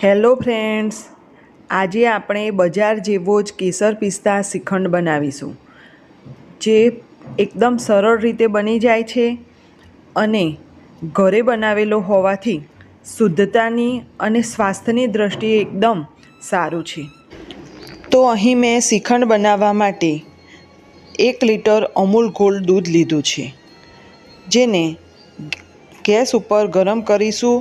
Hello friends, આજે આપણે બજાર જેવો જ કેસર પિસ્તા શ્રીખંડ બનાવીશું, જે એકદમ સરળ રીતે બની જાય છે અને ઘરે બનાવેલો હોવાથી શુદ્ધતાની અને સ્વાસ્થ્યની દ્રષ્ટિએ એકદમ સારું છે. તો અહીં મેં શ્રીખંડ બનાવવા માટે એક લીટર અમૂલ ગોલ્ડ દૂધ લીધું છે, જેને ગેસ ઉપર ગરમ કરીશું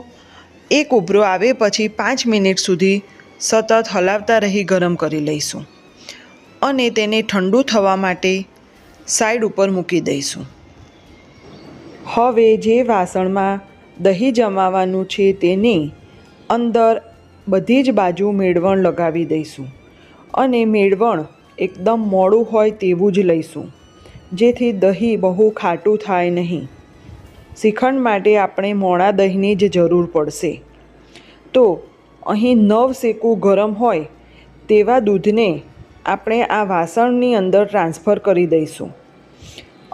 એક ઉભરો આવે પછી પાંચ મિનિટ સુધી સતત હલાવતા રહી ગરમ કરી લઈશું અને તેને ઠંડુ થવા માટે સાઈડ ઉપર મૂકી દઈશું. હવે જે વાસણમાં દહીં જમાવાનું છે તેની અંદર બધી જ બાજુ મેળવણ લગાવી દઈશું અને મેળવણ એકદમ મોડું હોય તેવું જ લઈશું, જેથી દહીં બહુ ખાટું થાય નહીં. શ્રીખંડ માટે આપણે મોડા દહીંની જ જરૂર પડશે. તો અહીં નવ શેકું ગરમ હોય તેવા દૂધને આપણે આ વાસણની અંદર ટ્રાન્સફર કરી દઈશું.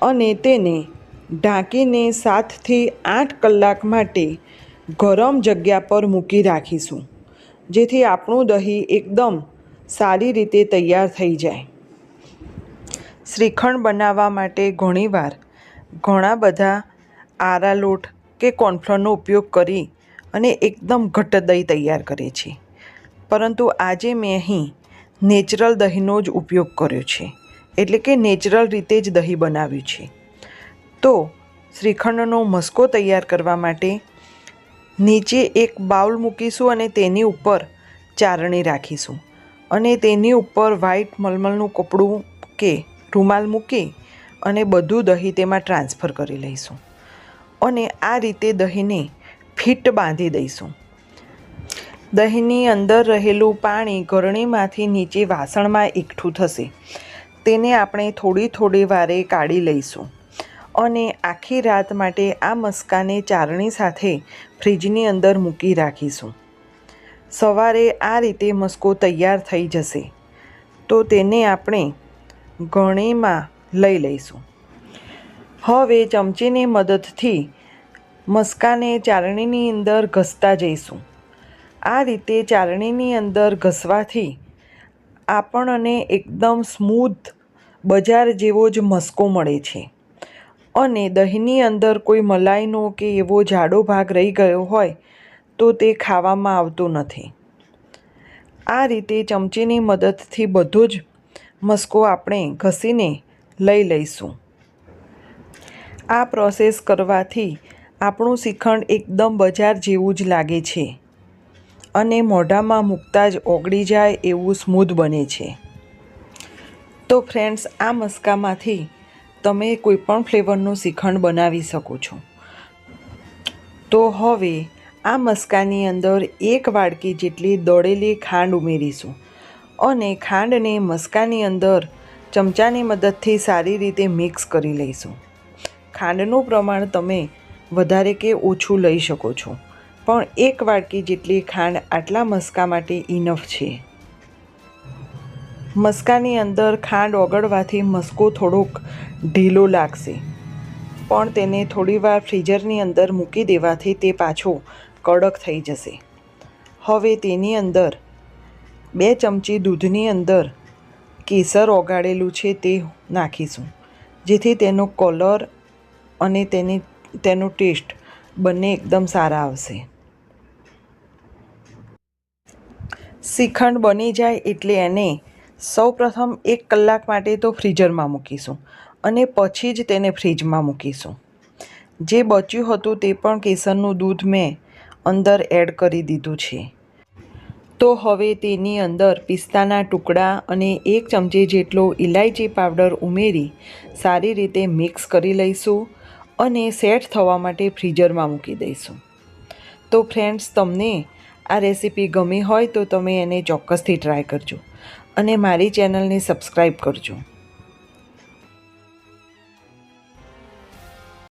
અને તેને ઢાંકીને સાતથી આઠ કલાક માટે ગરમ જગ્યા પર મૂકી રાખીશું, જેથી આપણું દહીં એકદમ સારી રીતે તૈયાર થઈ જાય. શ્રીખંડ બનાવવા માટે ઘણીવાર ઘણા બધા આરા લોટ કે કોર્નફ્લોરનો ઉપયોગ કરી અને એકદમ ઘટ્ટ દહીં તૈયાર કરે છે પરંતુ આજે મેં અહીં નેચરલ દહીંનો જ ઉપયોગ કર્યો છે. એટલે કે નેચરલ રીતે જ દહીં બનાવ્યું છે. તો શ્રીખંડનો મસ્કો તૈયાર કરવા માટે નીચે એક બાઉલ મૂકીશું અને તેની ઉપર ચારણી રાખીશું. અને તેની ઉપર વ્હાઈટ મલમલનું કપડું કે રૂમાલ મૂકી અને બધું દહીં તેમાં ટ્રાન્સફર કરી લઈશું. અને આ રીતે દહીંને ફિટ બાંધી દઈશું. દહીંની અંદર રહેલું પાણી ગરણીમાંથી નીચે વાસણમાં એકઠું થશે. તેને આપણે થોડી થોડી વારે કાઢી લઈશું અને આખી રાત માટે આ મસ્કાને ચારણી સાથે ફ્રીજની અંદર મૂકી રાખીશું. સવારે આ રીતે મસ્કો તૈયાર થઈ જશે તો તેને આપણે ગણીમાં લઈ લઈશું. હવે ચમચીની મદદથી મસ્કાને ચારણીની અંદર ઘસતા જઈશું. આ રીતે ચારણીની અંદર ઘસવાથી આપણને એકદમ સ્મૂથ બજાર જેવો જ મસ્કો મળે છે. અને દહીંની અંદર કોઈ મલાઈનો કે એવો જાડો ભાગ રહી ગયો હોય તો તે ખાવામાં આવતો નથી. આ રીતે ચમચીની મદદથી બધો જ મસ્કો આપણે ઘસીને લઈ લઈશું. આ પ્રોસેસ કરવાથી આપણું શ્રીખંડ એકદમ બજાર જેવું જ લાગે છે અને મોઢામાં મૂકતા જ ઓગળી જાય એવું સ્મૂધ બને છે. તો ફ્રેન્ડ્સ, આ મસ્કામાંથી તમે કોઈપણ ફ્લેવરનું શ્રીખંડ બનાવી શકો છો. તો હવે આ મસ્કાની અંદર એક વાડકી જેટલી દળેલી ખાંડ ઉમેરીશું અને ખાંડને મસ્કાની અંદર ચમચાની મદદથી સારી રીતે મિક્સ કરી લઈશું. ખાંડનું પ્રમાણ તમે વધારે કે ઓછું લઈ શકો છો. પણ એક વાટકી જેટલી ખાંડ આટલા મસ્કા માટે ઇનફ છે. મસ્કાની અંદર ખાંડ ઓગળવાથી મસ્કો થોડોક ઢીલો લાગશે. પણ તેને થોડીવાર ફ્રીઝરની અંદર મૂકી દેવાથી તે પાછો કડક થઈ જશે. હવે તેની અંદર બે ચમચી દૂધની અંદર કેસર ઓગાળેલું છે તે નાખીશું, જેથી તેનો કલર અને તેની, તેનો ટેસ્ટ બંને એકદમ સારા આવશે. શ્રીખંડ બની જાય એટલે એને સૌપ્રથમ એક કલાક માટે તો ફ્રીઝરમાં મૂકીશું અને પછી જ તેને ફ્રીજમાં મૂકીશું. જે બચ્યું હતું તે પણ કેસરનું દૂધ મેં અંદર એડ કરી દીધું છે. તો હવે તેની અંદર પિસ્તાના ટુકડા અને એક ચમચી જેટલો ઇલાયચી પાવડર ઉમેરી સારી રીતે મિક્સ કરી લઈશું અને સેટ થવા માટે ફ્રીઝરમાં મૂકી દઈશું. તો ફ્રેન્ડ્સ, તમને આ રેસીપી ગમી હોય તો તમે એને ચોક્કસથી ટ્રાય કરજો અને મારી ચેનલને સબસ્ક્રાઈબ કરજો.